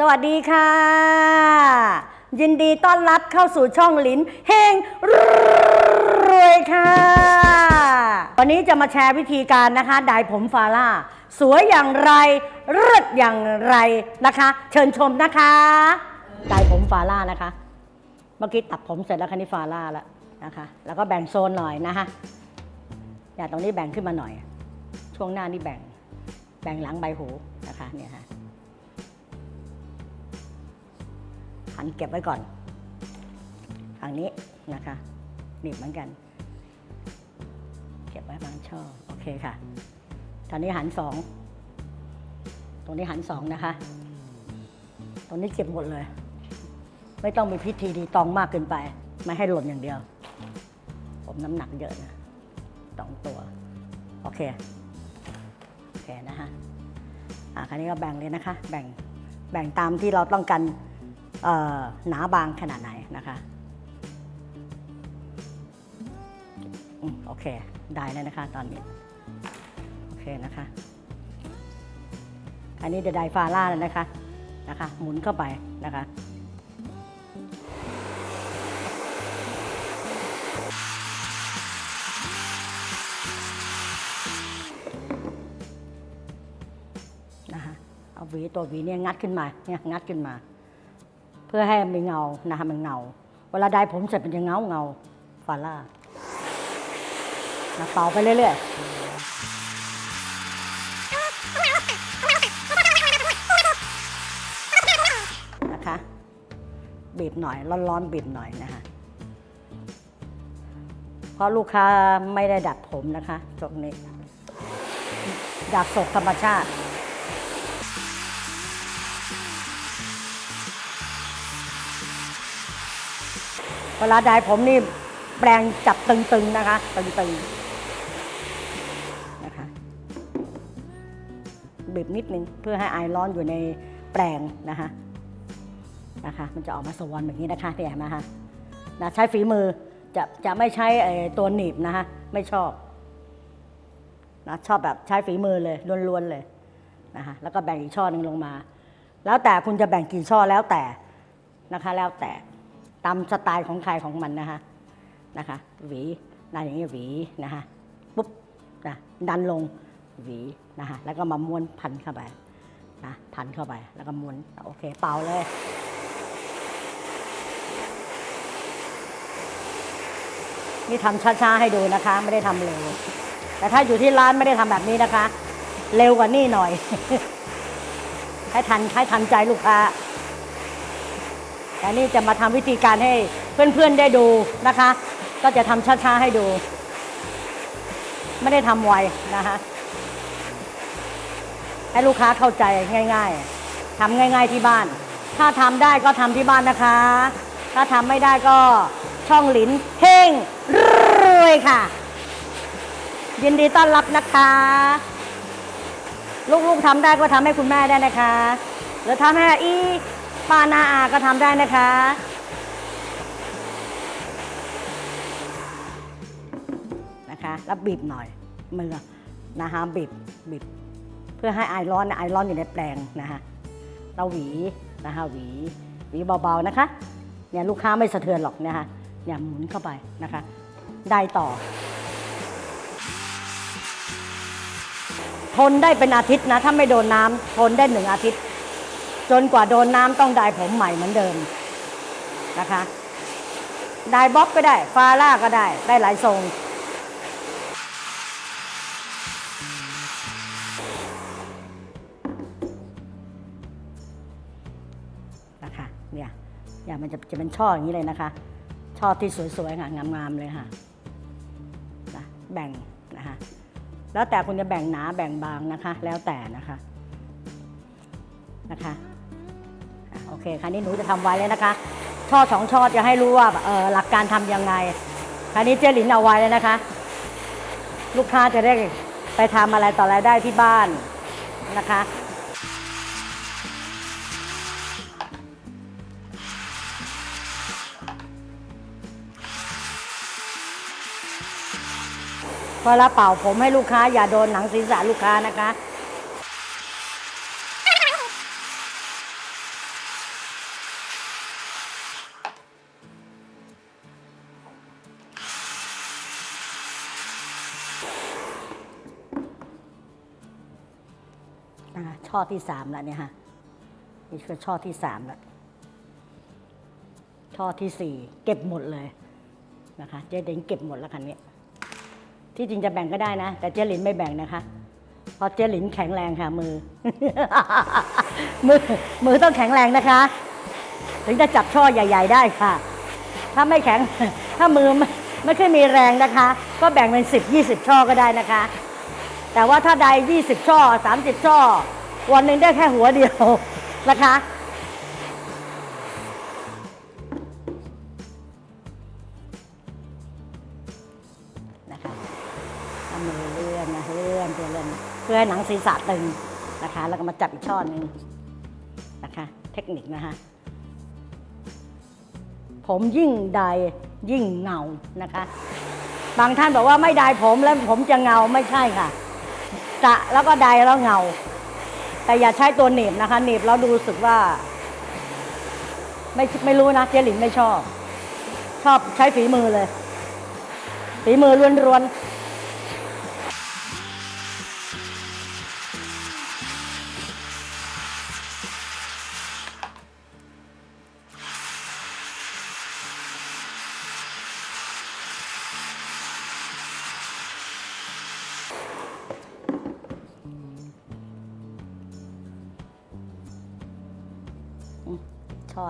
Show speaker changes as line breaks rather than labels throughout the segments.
สวัสดีค่ะ ยินดีต้อนรับเข้าสู่ช่องลิ้นเฮงรวยค่ะ วันนี้จะมาแชร์วิธีการนะคะดายผมฟาร่า สวยอย่างไรเลิศอย่างไรนะคะ เชิญชมนะคะดายผมฟาร่านะคะ เมื่อกี้ตัดผมเสร็จแล้วคันนี้ฟาร่าแล้วนะคะ แล้วก็แบ่งโซนหน่อยนะคะอย่างตรงนี้แบ่งขึ้นมาหน่อย ช่วงหน้านี่แบ่ง แบ่งหลังใบหูนะคะเนี่ยค่ะ หันเก็บไว้ก่อนทางนี้นะคะหนีบเหมือนกัน เก็บไว้บางช่อโอเคค่ะ ตอนนี้หันสองตรงนี้หันสองนะคะ ตรงนี้เก็บหมดเลย ไม่ต้องมีพิธีดีตองมากเกินไป ไม่ให้หล่นอย่างเดียว ผมน้ำหนักเยอะนะสองตัว โอเค โอเคนะคะอะคราวนี้ก็แบ่งเลยนะคะ แบ่ง แบ่งตามที่เราต้องการ หนาบางขนาดไหนนะคะโอเค ได้แล้วนะคะตอนนี้ โอเคนะคะ อันนี้จะไดฟาร่าแล้วนะคะนะคะ หมุนเข้าไปนะคะนะคะเอาหวีตัวหวีเนี่ยงัดขึ้นมาเนี่ยงัดขึ้นมา พื่อให้มีเงานะคะมันเงา เวลาได้ผมเสร็จมันจะเงาเงาฟาร่านะเป่าไปเรื่อยๆนะคะ บีบหน่อย ร้อนๆบีบหน่อยนะคะเพราะลูกค้าไม่ได้ดัดผมนะคะตรงนี้ดัดสดธรรมชาติ เวลาได้ผมนี่แปลงจับตึงๆนะคะ ตึงๆนะคะบีบนิดนึงเพื่อให้ไอร้อนอยู่ในแปลงนะคะนะคะ มันจะออกมาสวรรค์แบบนี้นะคะเนี่ยเห็นไหมคะนะใช้ฝีมือจะจะไม่ใช้ตัวหนีบนะคะไม่ชอบนะชอบแบบใช้ฝีมือเลยล้วนๆเลยนะคะแล้วก็แบ่งอีกช่อหนึ่งลงมา แล้วแต่คุณจะแบ่งกี่ช่อแล้วแต่นะคะ แล้วแต่ ตามสไตล์ของใครของมันนะคะนะคะหวีนะอย่างนี้หวีนะคะปุ๊บนะดันลงหวีนะคะแล้วก็มาม้วนพันเข้าไปนะพันเข้าไปแล้วก็ม้วนโอเคเป่าเลยนี่ทำช้าๆให้ดูนะคะ ไม่ได้ทำเร็วแต่ถ้าอยู่ที่ร้านไม่ได้ทำแบบนี้นะคะ เร็วกว่านี่หน่อย ให้ทันให้ทันใจลูกค้า แต่นี่จะมาทำวิธีการให้เพื่อนๆได้ดูนะคะ ก็จะทำช้าๆให้ดู ไม่ได้ทำไวนะคะให้ลูกค้าเข้าใจง่าย ๆทำง่าย ๆที่บ้าน ถ้าทำได้ก็ทำที่บ้านนะคะ ถ้าทำไม่ได้ก็ช่องหลินเฮงรวยค่ะ ยินดีต้อนรับนะคะ ลูกๆทำได้ก็ทำให้คุณแม่ได้นะคะ หรือทำให้อี ป้านาอาก็ทำได้นะคะ นะคะแล้วบีบหน่อยมือนะคะบีบบีบเพื่อให้ไอร้อนเนี่ยไอร้อนอยู่ในแปลงนะคะเราหวีนะคะหวีหวีเบาๆนะคะเนี่ยลูกค้าไม่สะเทือนหรอกนะคะเนี่ยหมุนเข้าไปนะคะ ได้ต่อ ทนได้เป็นอาทิตย์นะ ถ้าไม่โดนน้ำทนได้หนึ่งอาทิตย์ จนกว่าโดนน้ำต้องได้ผมใหม่เหมือนเดิมนะคะ ได้บ๊อบก็ได้ ฟาร่าก็ได้ ได้หลายทรง นะคะเนี่ยอย่างมันจะจะเป็นช่ออย่างนี้เลยนะคะ ช่อที่สวยๆงามๆเลยค่ะนะแบ่งนะคะแล้วแต่คุณจะแบ่งหนาแบ่งบางนะคะ แล้วแต่นะคะนะคะอะ โอเคคราวนี้หนูจะทำไว้เลยนะคะ ช่อสองช่อจะให้รู้ว่าเออหลักการทำยังไง คราวนี้เจหลินเอาไว้เลยนะคะ ลูกค้าจะได้ไปทำอะไรต่ออะไรได้ที่บ้านนะคะเวลาเป่าผมให้ลูกค้าอย่าโดนหนังศีรษะลูกค้านะคะ ช่อที่สามแล้วเนี่ยฮะนี่คือช่อที่สามแล้วช่อที่สี่เก็บหมดเลยนะคะเจ๊เด็งเก็บหมดแล้วคันนี้ ที่จริงจะแบ่งก็ได้นะ แต่เจ๊หลินไม่แบ่งนะคะเพราะเจ๊หลินแข็งแรงค่ะมือ มือมือต้องแข็งแรงนะคะ ถึงจะจับช่อใหญ่ ๆ ได้ค่ะ ถ้าไม่แข็งถ้ามือไม่ไม่ค่อยมีแรงนะคะ ก็แบ่งเป็นสิบยี่สิบช่อก็ได้นะคะ แต่ว่าถ้าใดยี่สิบช่อสามสิบช่อ วันหนึ่งได้แค่หัวเดียวนะคะ นะคะเอามือเลื่อนนะเลื่อนเพื่อเลื่อนเพื่อให้หนังศีรษะตึงนะคะ แล้วก็มาจับอีกช่อนึงนะคะ เทคนิคนะคะผมยิ่งใดยิ่งเงานะคะ บางท่านบอกว่าไม่ได้ผมแล้วผมจะเงาไม่ใช่ค่ะจะแล้วก็ใดแล้วเงา แต่อย่าใช้ตัวหนีบนะคะหนีบแล้วดูรู้สึกว่า ไม่ไม่รู้นะเจลินไม่ชอบ ชอบใช้ฝีมือเลย ฝีมือล้วนๆ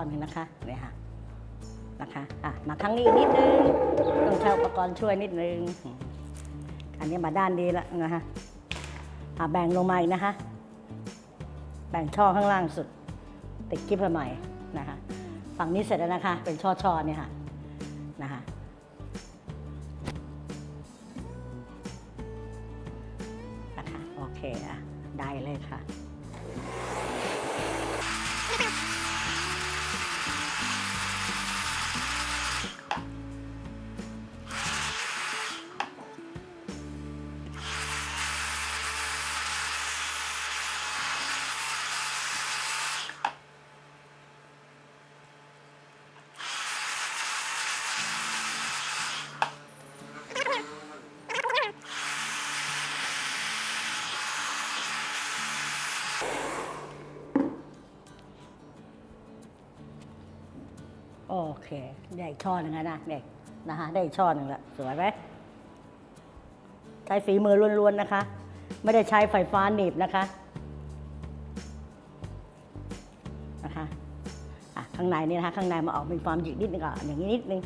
อนนะคะเนี่ยค่ะนะคะอะมาครั้งนี้อีกนิดนึงต้องใช้อุปกรณ์ช่วยนิดนึง อันนี้มาด้านดีแล้วนะคะอะแบ่งลงมาอีกนะคะ แบ่งช่อข้างล่างสุด ติดกิ๊บไปใหม่นะคะฝั่งนี้เสร็จแล้วนะคะ เป็นช่อช่อเนี่ยค่ะนะคะนะคะโอเคอะได้เลยค่ะ โอเค ได้อีกช่อหนึ่งแล้วนะเด็กนะคะได้อีกช่อหนึ่งละสวยไหมใช้ฝีมือล้วนๆนะคะ ไม่ได้ใช้ไฟฟ้าหนีบนะคะนะคะอะข้างในนี่นะคะ ข้างในมาออกเป็นความหยิกนิดนึงก่อนอย่างนี้นิดนึง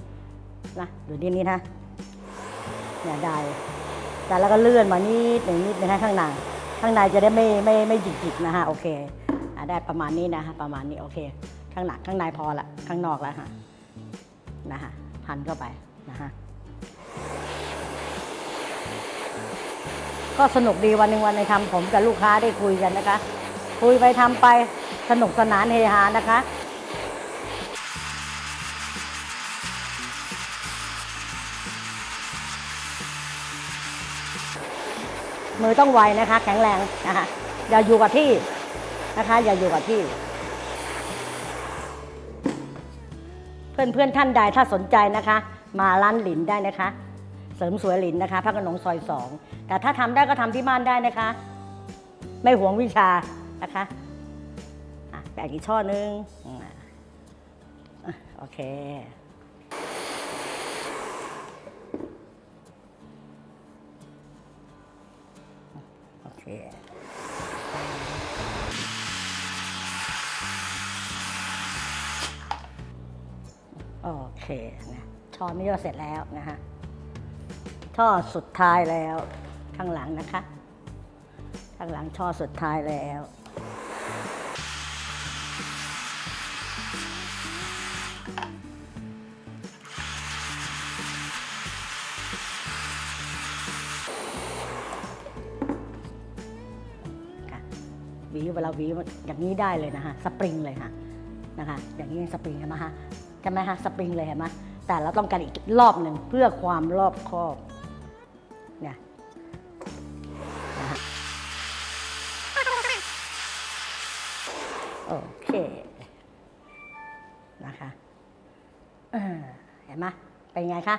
นะดูนิดนี้นะเนี่ยได้แต่แล้วก็เลื่อนมานิดหนึ่งนิดนะคะข้างในข้างในจะได้ไม่ไม่ไม่หยิกๆนะคะโอเคอะได้ประมาณนี้นะคะประมาณนี้โอเค ข้างหนักข้างในพอละข้างนอกแล้วค่ะนะคะพันเข้าไปนะคะก็สนุกดีวันหนึ่งวันในงทำผมกับลูกค้าได้คุยกันนะคะ คุยไปทำไปสนุกสนานเฮฮานะคะมือต้องไวนะคะ แข็งแรงนะคะอย่าอยู่กับที่นะคะ อย่าอยู่กับที่ เพื่อนๆท่านใดถ้าสนใจนะคะ มาร้านหลินได้นะคะ เสริมสวยหลินนะคะพระโขนงซอยสองแต่ถ้าทำได้ก็ทำที่บ้านได้นะคะ ไม่หวงวิชานะคะอะแบ่งอีกช่อนึงอโอเคโอเค เคนะช่อนี้ก็เสร็จแล้วนะฮะช่อสุดท้ายแล้วข้างหลังนะคะ ข้างหลังช่อสุดท้ายแล้วหวีเวลาหวีอย่างนี้ได้เลยนะฮะสปริงเลยค่ะนะคะ อย่างนี้สปริงใช่ไหมฮะ ใช่ไหมฮะสปริงเลยเห็นไหมแต่เราต้องการอีกรอบหนึ่งเพื่อความรอบคอบเนี่ยนะฮะโอเคนะคะเห็นไหมเป็นไงคะ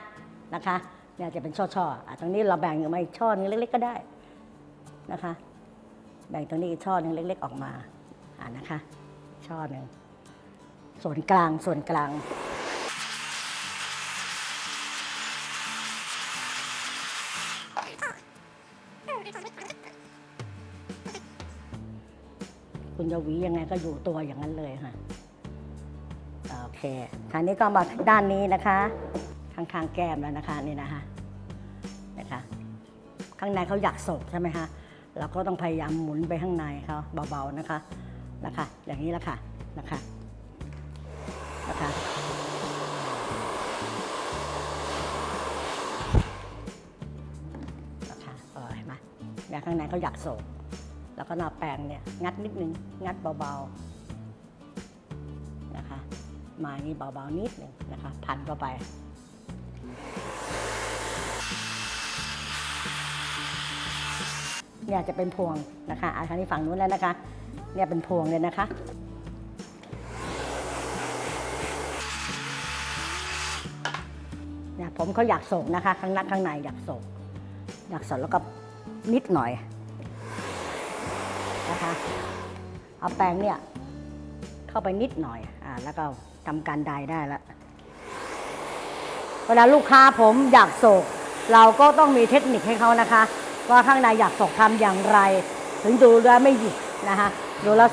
นะคะเนี่ยจะเป็นช่อๆตรงนี้เราแบ่งออกมาอีกช่อนึงเล็ก ๆ ก็ได้นะคะ แบ่งตรงนี้อีกช่อนึงเล็ก ๆ ออกมาอ่านะคะ ช่อหนึ่ง ส่วนกลางส่วนกลางคุณจะหวียังไงก็อยู่ตัวอย่างนั้นเลยค่ะ โอเคคราวนี้ก็มาด้านนี้นะคะ ข้างๆแก้มแล้วนะคะนี่นะคะนะคะ ข้างในเขาอยากโศกใช่ไหมคะเราก็ต้องพยายามหมุนไปข้างในเขาเบาๆนะคะนะคะ อย่างนี้ละค่ะนะคะ นะคะนะคะเออเห็นไหมเนี่ยข้างในเขาอยากโศกแล้วก็หน้าแปรงเนี่ยงัดนิดนึง งัดเบาๆนะคะ มาอย่างนี้เบาๆนิดนึงนะคะพันเข้าไปเนี่ยจะเป็นพวงนะคะอาคาวนี้ฝั่งนู้นแล้วนะคะ เนี่ยเป็นพวงเลยนะคะ มเขาอยากโศกนะคะ ข้างนักข้างในอยากโศกอยากโศกแล้วก็นิดหน่อยนะคะเอาแปรงเนี่ยเข้าไปนิดหน่อยอ่าแล้วก็ทำการไดได้แล้วเวลาลูกค้าผมอยากโศก เราก็ต้องมีเทคนิคให้เขานะคะ ว่าข้างในอยากโศกทำอย่างไร ถึงดูแล้วไม่หยิกนะคะดูแล้ว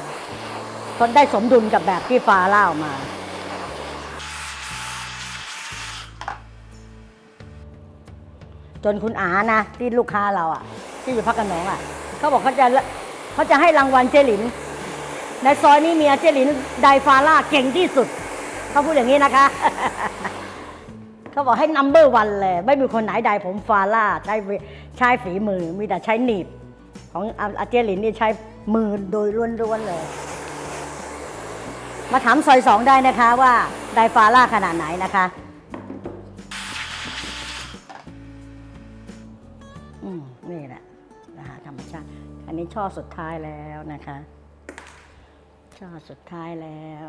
ได้สมดุลกับแบบที่ฟ้าเล่ามา จนคุณอานะที่ลูกค้าเราอะ ที่อยู่พักกันหนองอะเขาบอกเขาจะเขาจะให้รางวัลเจลินในซอยนี้มีเจลินไดฟาร่าเก่งที่สุดเขาพูดอย่างนี้นะคะเขาบอกให้นัมเบอร์วันเลย ไม่มีคนไหนใดผมฟาร่าใช้ใช้ฝีมือมีแต่ใช้หนีบ ของอาเจลินนี่ใช้มือโดยล้วนๆเลย มาถามซอยสองได้นะคะว่าไดฟาร่าขนาดไหนนะคะ อืมนี่แหละนะคะธรรมชาติอันนี้ช่อสุดท้ายแล้วนะคะ ช่อสุดท้ายแล้ว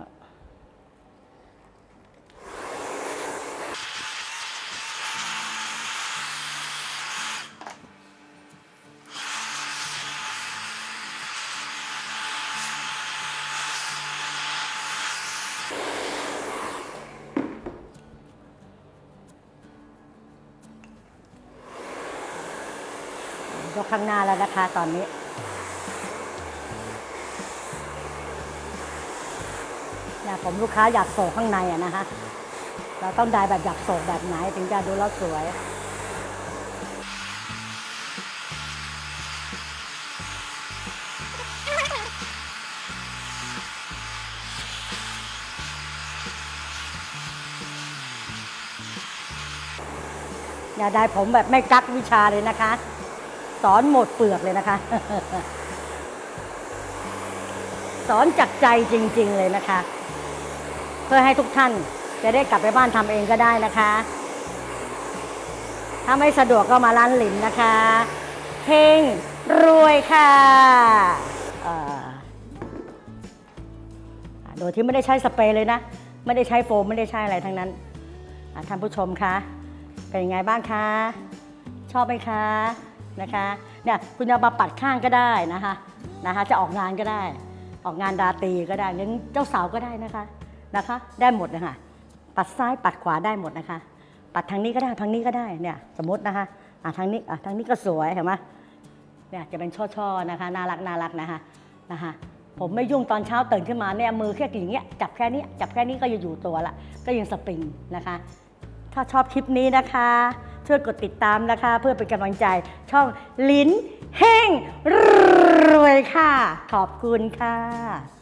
ยกข้างหน้าแล้วนะคะตอนนี้เนี่ผมลูกค้าอยากโศกข้างในอะนะคะ เราต้องได้แบบอยากโศกแบบไหนถึงจะดูแล้วสวยอย่าได้ผมแบบไม่กักวิชาเลยนะคะ สอนหมดเปลือกเลยนะคะ สอนจากใจจริง ๆ เลยนะคะ เพื่อให้ทุกท่านจะได้กลับไปบ้านทำเองก็ได้นะคะ ถ้าไม่สะดวกก็มาร้านหลินนะคะเฮงรวยค่ะโดยที่ไม่ได้ใช้สเปรย์เลยนะ ไม่ได้ใช้โฟม ไม่ได้ใช้อะไรทั้งนั้นท่านผู้ชมคะ เป็นยังไงบ้างคะ ชอบไหมคะ นะคะเนี่ยคุณจะมาปัดข้างก็ได้นะคะนะคะ จะออกงานก็ได้ ออกงานราตีก็ได้ยังเจ้าสาวก็ได้นะคะนะคะ ได้หมดนะคะปัดซ้ายปัดขวาได้หมดนะคะ ปัดทางนี้ก็ได้ทางนี้ก็ได้เนี่ยสมมตินะคะอะทางนี้อะทางนี้ก็สวยเห็นไหมเนี่ยจะเป็นช่อๆนะคะน่ารักน่ารักนะคะนะคะผมไม่ยุ่งตอนเช้าตื่นขึ้นมาเนี่ยมือแค่อย่างเงี้ยจับแค่นี้จับแค่นี้ก็จะอยู่ตัวละก็ยังสปริงนะคะ ถ้าชอบคลิปนี้นะคะ ช่วยกดติดตามนะคะ เพื่อเป็นกำลังใจช่องลิ้นเฮงรวยค่ะ ขอบคุณค่ะ